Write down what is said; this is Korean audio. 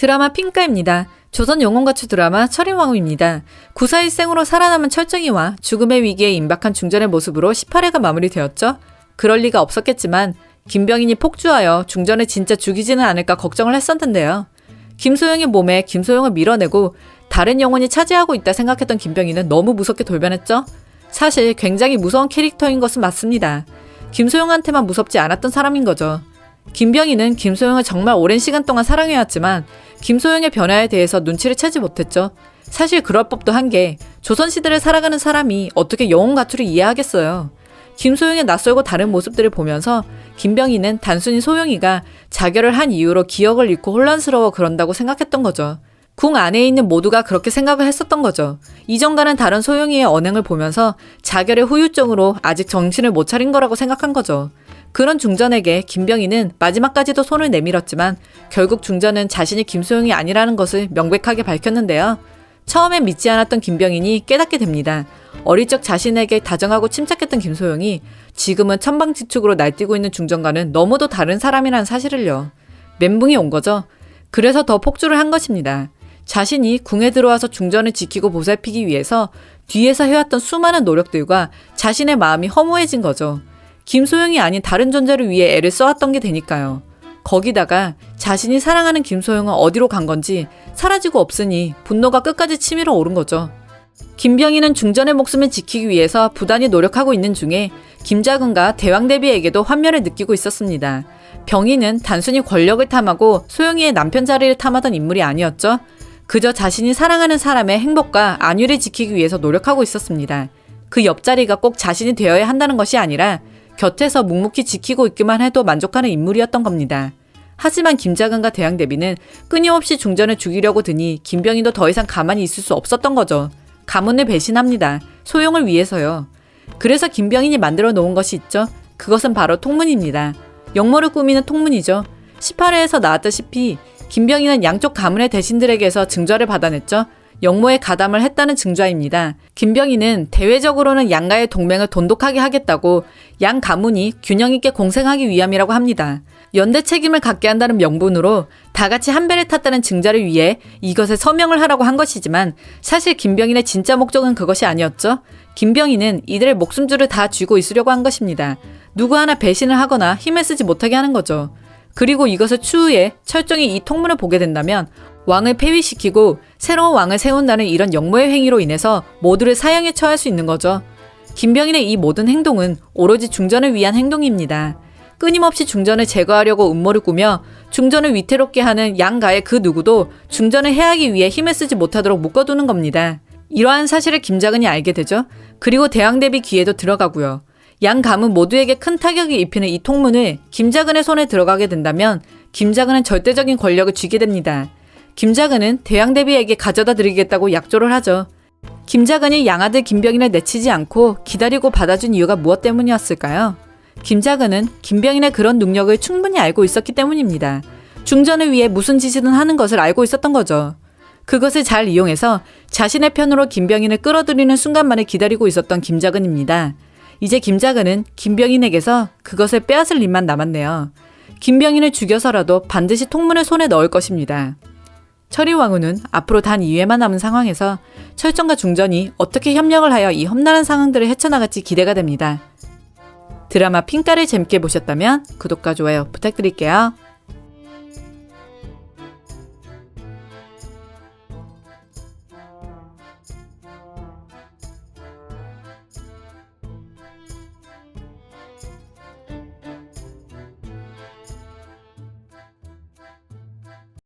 드라마 핑가입니다. 조선 영혼가추 드라마 철인왕후입니다. 구사일생으로 살아남은 철정이와 죽음의 위기에 임박한 중전의 모습으로 18회가 마무리되었죠. 그럴 리가 없었겠지만 김병인이 폭주하여 중전을 진짜 죽이지는 않을까 걱정을 했었는데요. 김소영의 몸에 김소영을 밀어내고 다른 영혼이 차지하고 있다 생각했던 김병인은 너무 무섭게 돌변했죠. 사실 굉장히 무서운 캐릭터인 것은 맞습니다. 김소영한테만 무섭지 않았던 사람인 거죠. 김병인은 김소영을 정말 오랜 시간 동안 사랑해왔지만 김소영의 변화에 대해서 눈치를 채지 못했죠. 사실 그럴 법도 한 게 조선시대를 살아가는 사람이 어떻게 영혼 가투를 이해하겠어요. 김소영의 낯설고 다른 모습들을 보면서 김병인은 단순히 소영이가 자결을 한 이유로 기억을 잃고 혼란스러워 그런다고 생각했던 거죠. 궁 안에 있는 모두가 그렇게 생각을 했었던 거죠. 이전과는 다른 소영이의 언행을 보면서 자결의 후유증으로 아직 정신을 못 차린 거라고 생각한 거죠. 그런 중전에게 김병희는 마지막까지도 손을 내밀었지만 결국 중전은 자신이 김소영이 아니라는 것을 명백하게 밝혔는데요. 처음엔 믿지 않았던 김병인이 깨닫게 됩니다. 어릴 적 자신에게 다정하고 침착했던 김소영이 지금은 천방지축으로 날뛰고 있는 중전과는 너무도 다른 사람이라는 사실을요. 멘붕이 온 거죠. 그래서 더 폭주를 한 것입니다. 자신이 궁에 들어와서 중전을 지키고 보살피기 위해서 뒤에서 해왔던 수많은 노력들과 자신의 마음이 허무해진 거죠. 김소영이 아닌 다른 존재를 위해 애를 써왔던 게 되니까요. 거기다가 자신이 사랑하는 김소영은 어디로 간 건지 사라지고 없으니 분노가 끝까지 치밀어 오른 거죠. 김병희는 중전의 목숨을 지키기 위해서 부단히 노력하고 있는 중에 김자근과 대왕대비에게도 환멸을 느끼고 있었습니다. 병희는 단순히 권력을 탐하고 소영이의 남편 자리를 탐하던 인물이 아니었죠. 그저 자신이 사랑하는 사람의 행복과 안위를 지키기 위해서 노력하고 있었습니다. 그 옆자리가 꼭 자신이 되어야 한다는 것이 아니라 곁에서 묵묵히 지키고 있기만 해도 만족하는 인물이었던 겁니다. 하지만 김자근과 대왕대비는 끊임없이 중전을 죽이려고 드니 김병희도 더 이상 가만히 있을 수 없었던 거죠. 가문을 배신합니다. 소용을 위해서요. 그래서 김병인이 만들어 놓은 것이 있죠. 그것은 바로 통문입니다. 역모를 꾸미는 통문이죠. 18회에서 나왔다시피 김병인은 양쪽 가문의 대신들에게서 증좌를 받아냈죠. 역모에 가담을 했다는 증좌입니다. 김병인은 대외적으로는 양가의 동맹을 돈독하게 하겠다고 양 가문이 균형 있게 공생하기 위함이라고 합니다. 연대 책임을 갖게 한다는 명분으로 다 같이 한 배를 탔다는 증자를 위해 이것에 서명을 하라고 한 것이지만 사실 김병인의 진짜 목적은 그것이 아니었죠. 김병인은 이들의 목숨줄을 다 쥐고 있으려고 한 것입니다. 누구 하나 배신을 하거나 힘을 쓰지 못하게 하는 거죠. 그리고 이것을 추후에 철종이 이 통문을 보게 된다면 왕을 폐위시키고 새로운 왕을 세운다는 이런 역모의 행위로 인해서 모두를 사형에 처할 수 있는 거죠. 김병인의 이 모든 행동은 오로지 중전을 위한 행동입니다. 끊임없이 중전을 제거하려고 음모를 꾸며 중전을 위태롭게 하는 양가의 그 누구도 중전을 해하기 위해 힘을 쓰지 못하도록 묶어두는 겁니다. 이러한 사실을 김자근이 알게 되죠. 그리고 대왕 대비 귀에도 들어가고요. 양 가문 모두에게 큰 타격이 입히는 이 통문을 김자근의 손에 들어가게 된다면 김자근은 절대적인 권력을 쥐게 됩니다. 김자근은 대왕대비에게 가져다 드리겠다고 약조를 하죠. 김자근이 양아들 김병인을 내치지 않고 기다리고 받아준 이유가 무엇 때문이었을까요? 김자근은 김병인의 그런 능력을 충분히 알고 있었기 때문입니다. 중전을 위해 무슨 짓이든 하는 것을 알고 있었던 거죠. 그것을 잘 이용해서 자신의 편으로 김병인을 끌어들이는 순간만을 기다리고 있었던 김자근입니다. 이제 김자근은 김병인에게서 그것을 빼앗을 일만 남았네요. 김병인을 죽여서라도 반드시 통문을 손에 넣을 것입니다. 철이왕후는 앞으로 단 2회만 남은 상황에서 철정과 중전이 어떻게 협력을 하여 이 험난한 상황들을 헤쳐나갈지 기대가 됩니다. 드라마 핑가를 재밌게 보셨다면 구독과 좋아요 부탁드릴게요.